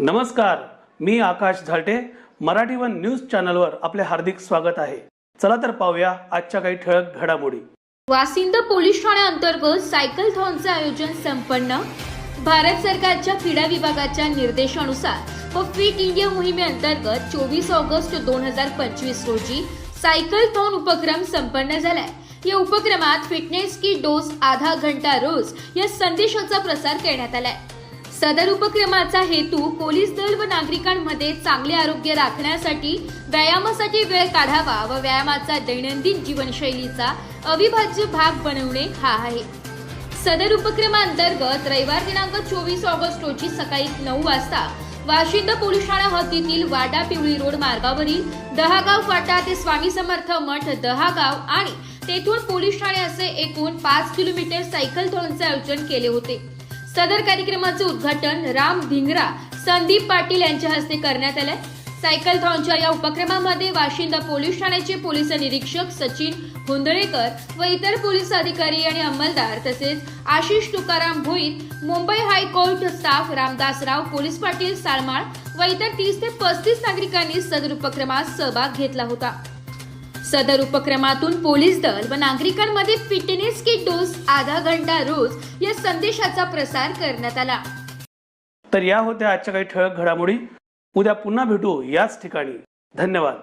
नमस्कार मी Akash Zalte. Marathi one news चॅनलवर आपले हार्दिक स्वागत आहे. चला तर पाहूया आजच्या काही ठळक घडामोडी. वासिंद पोलीस ठाण्याअंतर्गत सायकल थॉनचे आयोजन संपन्न. भारत सरकारच्या क्रीडा विभागाच्या निर्देशानुसार व फिट इंडिया मोहिमेअंतर्गत चोवीस ऑगस्ट दोन हजार पंचवीस रोजी सायकल थॉन उपक्रम संपन्न झालाय. या उपक्रमात फिटनेस की डोस आधा घंटा रोज या संदेशाचा प्रसार करण्यात आलाय. सदर उपक्रमाचा हेतू पोलीस दल व नागरिकांमध्ये चांगले आरोग्य राखण्यासाठी व्यायामासाठी वेळ काढावा व व्यायामाचा दैनंदिन जीवनशैलीचा अविभाज्य भाग बनवणे हा आहे. सदर उपक्रमांतर्गत रविवार दिनांक चोवीस ऑगस्ट रोजी सकाळी नऊ वाजता वाशिंद पोलीस ठाणा हद्दीतील वाडा पिवळी रोड मार्गावरील दहागाव फाटा ते स्वामी समर्थ मठ दहागाव आणि तेथून पोलीस ठाणे असे एकूण पाच किलोमीटर सायकल थॉनचे आयोजन केले होते. सदर कार्यक्रमाचे उद्घाटन राम धिंगरा संदीप पाटील यांच्या हस्ते करण्यात आलंय. सायकल थॉनच्या या उपक्रमामध्ये वाशिंदा पोलीस ठाण्याचे पोलीस निरीक्षक सचिन हुंदळेकर व इतर पोलीस अधिकारी आणि अंमलदार तसेच Ashish Tukaram Bhoit Mumbai high court staff Ramdasrao police Patil सालमाळ व इतर तीस ते पस्तीस नागरिकांनी सदर उपक्रमात सहभाग घेतला होता. सदर उपक्रमातून पोलीस दल व नागरिकांमध्ये फिटनेस की डोस आधा घंटा रोज या संदेशाचा प्रसार करण्यात आला. तर या होत्या आजच्या काही ठळक घडामोडी. उद्या पुन्हा भेटू याच ठिकाणी. धन्यवाद.